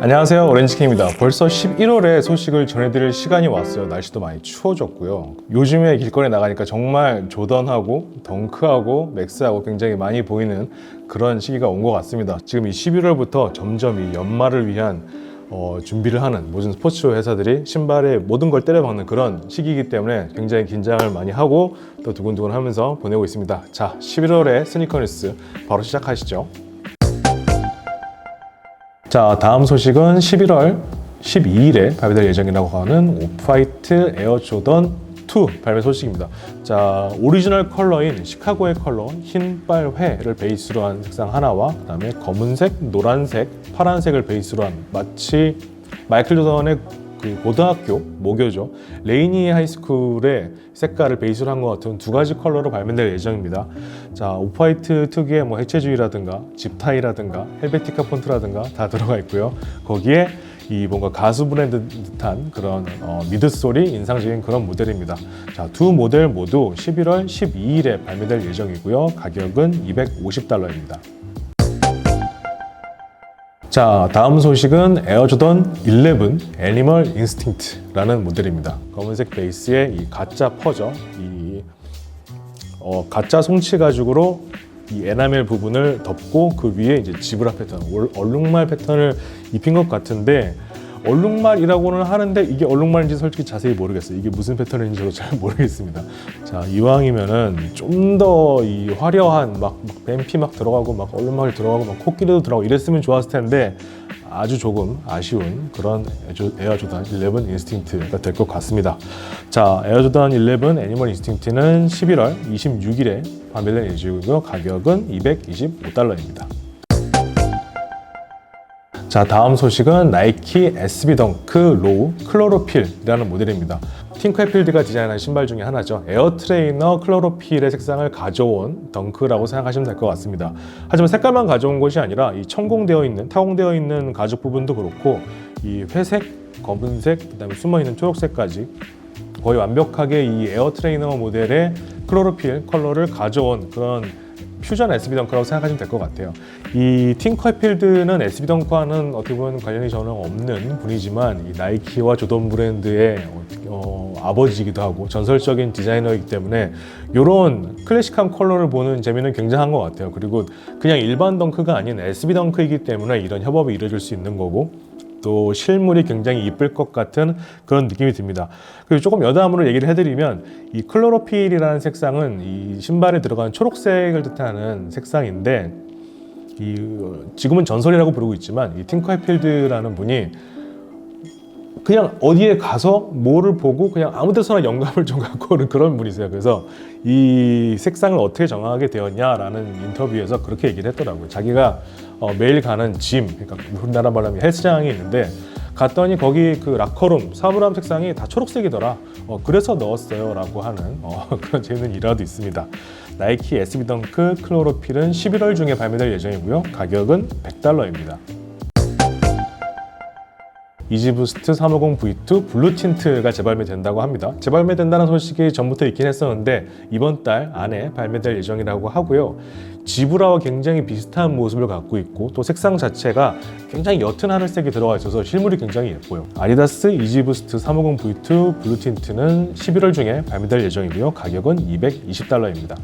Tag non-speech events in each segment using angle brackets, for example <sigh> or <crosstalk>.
안녕하세요. 오렌지킹입니다. 벌써 11월에 소식을 전해드릴 시간이 왔어요. 날씨도 많이 추워졌고요. 요즘에 길거리에 나가니까 정말 조던하고 덩크하고 맥스하고 굉장히 많이 보이는 그런 시기가 온 것 같습니다. 지금 이 11월부터 점점 이 연말을 위한 어, 준비를 하는 모든 스포츠 회사들이 신발에 모든 걸 때려박는 그런 시기이기 때문에 굉장히 긴장을 많이 하고 또 두근두근 하면서 보내고 있습니다. 자 11월의 스니커 뉴스 바로 시작하시죠 자, 다음 소식은 11월 12일에 발매될 예정이라고 하는 오프화이트 에어 조던 2 발매 소식입니다. 자, 오리지널 컬러인 시카고의 컬러 흰빨 회를 베이스로 한 색상 하나와 그다음에 검은색, 노란색, 파란색을 베이스로 한 마치 마이클 조던의 그 고등학교 모교죠 레이니 하이스쿨의 색깔을 베이스로 한 것 같은 두 가지 컬러로 발매될 예정입니다. 자 오프화이트 특유의 뭐 해체주의라든가 집타이라든가 헬베티카 폰트라든가 다 들어가 있고요. 거기에 이 뭔가 가수 브랜드 듯한 그런 어, 미드솔이 인상적인 그런 모델입니다. 자, 두 모델 모두 11월 12일에 발매될 예정이고요. 가격은 250달러입니다. 자, 다음 소식은 에어조던 11 애니멀 인스팅트라는 모델입니다. 검은색 베이스에 이 가짜 퍼져 이 어, 가짜 송치 가죽으로 이 에나멜 부분을 덮고 그 위에 이제 지브라 패턴, 올- 얼룩말 패턴을 입힌 것 같은데 얼룩말이라고는 하는데 이게 얼룩말인지 솔직히 자세히 모르겠어요. 이게 무슨 패턴인지 저도 잘 <laughs> 모르겠습니다. 자 이왕이면은 좀 더 이 화려한 막, 막 뱀피 막 들어가고 막 얼룩말 들어가고 막 코끼리도 들어가고 이랬으면 좋았을 텐데 아주 조금 아쉬운 그런 에어조단 11 인스팅트가 될 것 같습니다. 자, 에어조단 11 애니멀 인스팅트는 11월 26일에 발매될 예정이고요. 가격은 225달러입니다. 자, 다음 소식은 나이키 SB 덩크 로우 클로로필이라는 모델입니다. 팅크해필드가 디자인한 신발 중에 하나죠. 에어 트레이너 클로로필의 색상을 가져온 덩크라고 생각하시면 될 것 같습니다. 하지만 색깔만 가져온 것이 아니라 이 천공되어 있는 타공되어 있는 가죽 부분도 그렇고 이 회색, 검은색, 그다음에 숨어 있는 초록색까지 거의 완벽하게 이 에어 트레이너 모델의 클로로필 컬러를 가져온 그런 퓨전 SB 덩크라고 생각하시면 될 것 같아요. 이 팅커필드는 SB 덩크와는 어떻게 보면 관련이 전혀 없는 분이지만 이 나이키와 조던 브랜드의 어, 아버지이기도 하고 전설적인 디자이너이기 때문에 이런 클래식한 컬러를 보는 재미는 굉장한 것 같아요. 그리고 그냥 일반 덩크가 아닌 SB 덩크이기 때문에 이런 협업이 이루어질 수 있는 거고 또 실물이 굉장히 이쁠 것 같은 그런 느낌이 듭니다. 그리고 조금 여담으로 얘기를 해드리면 이 클로로필이라는 색상은 이 신발에 들어간 초록색을 뜻하는 색상인데 이 어, 지금은 전설이라고 부르고 있지만 이 팅커 해필드라는 분이 그냥 어디에 가서 뭐를 보고 그냥 아무 데서나 영감을 좀 <laughs> 갖고 오는 그런 분이세요. 그래서 이 색상을 어떻게 정하게 되었냐라는 인터뷰에서 그렇게 얘기를 했더라고요. 자기가 어, 매일 가는 짐, 그러니까 우리나라 말하면 헬스장이 있는데 갔더니 거기 그 라커룸 사물함 색상이 다 초록색이더라. 어, 그래서 넣었어요 라고 하는 어, <laughs> 그런 재밌는 일화도 있습니다. 나이키 SB 덩크 클로로필은 11월 중에 발매될 예정이고요. 가격은 100달러입니다. 이지부스트 350 V2 블루 틴트가 재발매된다고 합니다. 재발매된다는 소식이 전부터 있긴 했었는데 이번 달 안에 발매될 예정이라고 하고요. 지브라와 굉장히 비슷한 모습을 갖고 있고 또 색상 자체가 굉장히 옅은 하늘색이 들어가 있어서 실물이 굉장히 예뻐요. 아디다스 이지부스트 350 V2 블루 틴트는 11월 중에 발매될 예정이고요. 가격은 220달러입니다.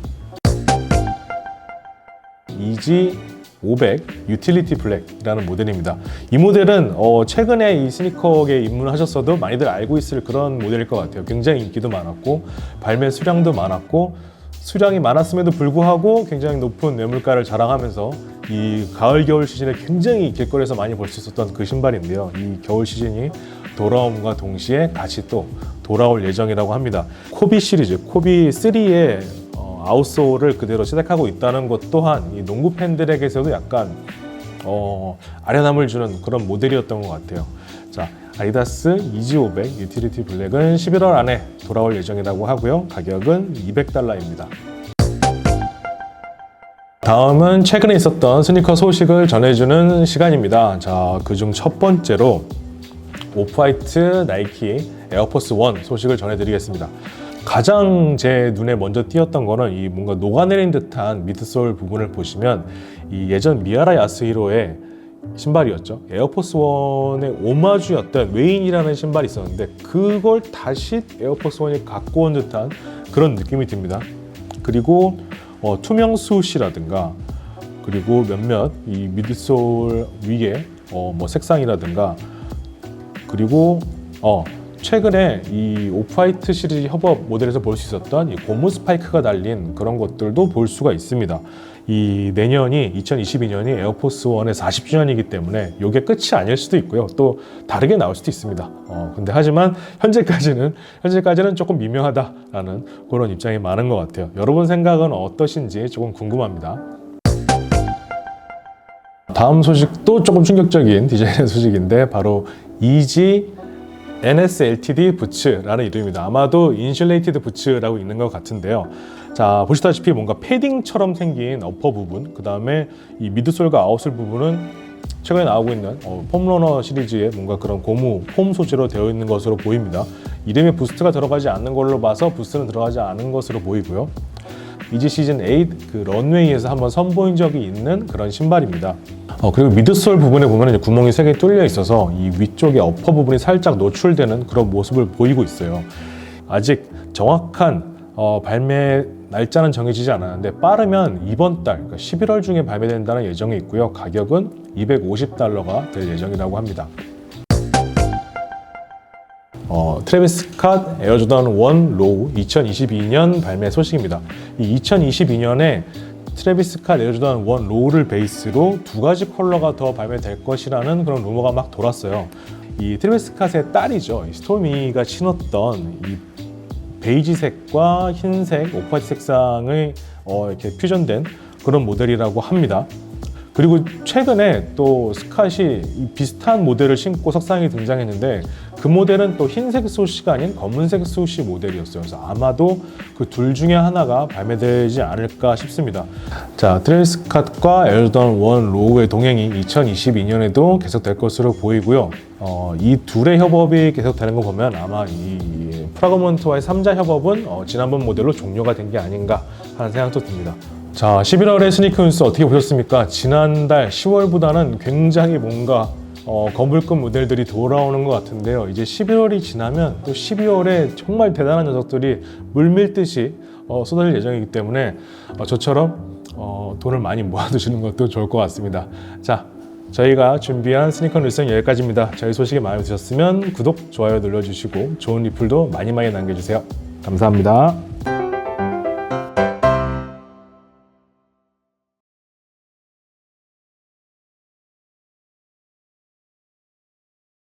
이지 500 유틸리티 블랙이라는 모델입니다. 이 모델은 어, 최근에 이 스니커계에 입문을 하셨어도 많이들 알고 있을 그런 모델일 것 같아요. 굉장히 인기도 많았고 발매 수량도 많았고 수량이 많았음에도 불구하고 굉장히 높은 매물가를 자랑하면서 이 가을 겨울 시즌에 굉장히 길거리에서 많이 볼 수 있었던 그 신발인데요. 이 겨울 시즌이 돌아옴과 동시에 다시 또 돌아올 예정이라고 합니다. 코비 시리즈 코비 3의 아웃소를 그대로 시작하고 있다는 것 또한 이 농구 팬들에게서도 약간 어, 아련함을 주는 그런 모델이었던 것 같아요. 자, 아디다스 이지 500 유틸리티 블랙은 11월 안에 돌아올 예정이라고 하고요. 가격은 200달러입니다. 다음은 최근에 있었던 스니커 소식을 전해주는 시간입니다. 자, 그중 첫 번째로 오프화이트 나이키 에어포스 1 소식을 전해드리겠습니다. 가장 제 눈에 먼저 띄었던 거는 이 뭔가 녹아내린 듯한 미드솔 부분을 보시면 이 예전 미아라 야스히로의 신발이었죠. 에어포스 원의 오마주였던 웨인이라는 신발이 있었는데 그걸 다시 에어포스 원이 갖고 온 듯한 그런 느낌이 듭니다. 그리고 어, 투명 숯이라든가 그리고 몇몇 이 미드솔 위에 어, 뭐 색상이라든가 그리고 어 최근에 이 오프화이트 시리즈 협업 모델에서 볼 수 있었던 이 고무 스파이크가 달린 그런 것들도 볼 수가 있습니다. 이 내년이 2022년이 에어포스 원의 40주년이기 때문에 이게 끝이 아닐 수도 있고요. 또 다르게 나올 수도 있습니다. 어, 근데 하지만 현재까지는 현재까지는 조금 미묘하다라는 그런 입장이 많은 것 같아요. 여러분 생각은 어떠신지 조금 궁금합니다. 다음 소식도 조금 충격적인 디자인의 소식인데 바로 이지 NSLTD 부츠라는 이름입니다. 아마도 인슐레이티드 부츠라고 있는 것 같은데요. 자 보시다시피 뭔가 패딩처럼 생긴 어퍼 부분, 그 다음에 이 미드솔과 아웃솔 부분은 최근에 나오고 있는 어, 폼러너 시리즈의 뭔가 그런 고무 폼 소재로 되어 있는 것으로 보입니다. 이름에 부스트가 들어가지 않는 걸로 봐서 부스트는 들어가지 않은 것으로 보이고요. 이지 시즌 8그 런웨이에서 한번 선보인 적이 있는 그런 신발입니다. 어, 그리고 미드솔 부분에 보면 구멍이 세개 뚫려 있어서 이 위쪽에 어퍼 부분이 살짝 노출되는 그런 모습을 보이고 있어요. 아직 정확한 어, 발매 날짜는 정해지지 않았는데 빠르면 이번 달 그러니까 11월 중에 발매된다는 예정이 있고요. 가격은 250달러가 될 예정이라고 합니다. 어, 트래비스 스캇 에어조던 1 로우 2022년 발매 소식입니다. 이 2022년에 트래비스 스캇 에어조던 1 로우를 베이스로 두 가지 컬러가 더 발매될 것이라는 그런 루머가 막 돌았어요. 이 트래비스 스캇의 딸이죠. 이 스토미가 신었던 이 베이지색과 흰색, 오프화이트 색상의 어, 이렇게 퓨전된 그런 모델이라고 합니다. 그리고 최근에 또 스캇이 이 비슷한 모델을 신고 석상이 등장했는데 그 모델은 또 흰색 소시가 아닌 검은색 소시 모델이었어요. 그래서 아마도 그 둘 중에 하나가 발매되지 않을까 싶습니다. 자, 트레이스 스캇과 에어던 원 로우의 동행이 2022년에도 계속될 것으로 보이고요. 어, 이 둘의 협업이 계속되는 거 보면 아마 이 프라그먼트와의 3자 협업은 어, 지난번 모델로 종료가 된 게 아닌가 하는 생각도 듭니다. 자, 11월의 스니커 뉴스 어떻게 보셨습니까? 지난달 10월보다는 굉장히 뭔가 어, 거물급 모델들이 돌아오는 것 같은데요. 이제 11월이 지나면 또 12월에 정말 대단한 녀석들이 물밀듯이 어, 쏟아질 예정이기 때문에 어, 저처럼 어, 돈을 많이 모아두시는 것도 좋을 것 같습니다. 자, 저희가 준비한 스니커 뉴스는 여기까지입니다. 저희 소식이 마음에 드셨으면 구독, 좋아요 눌러주시고 좋은 리플도 많이 많이 남겨주세요. 감사합니다.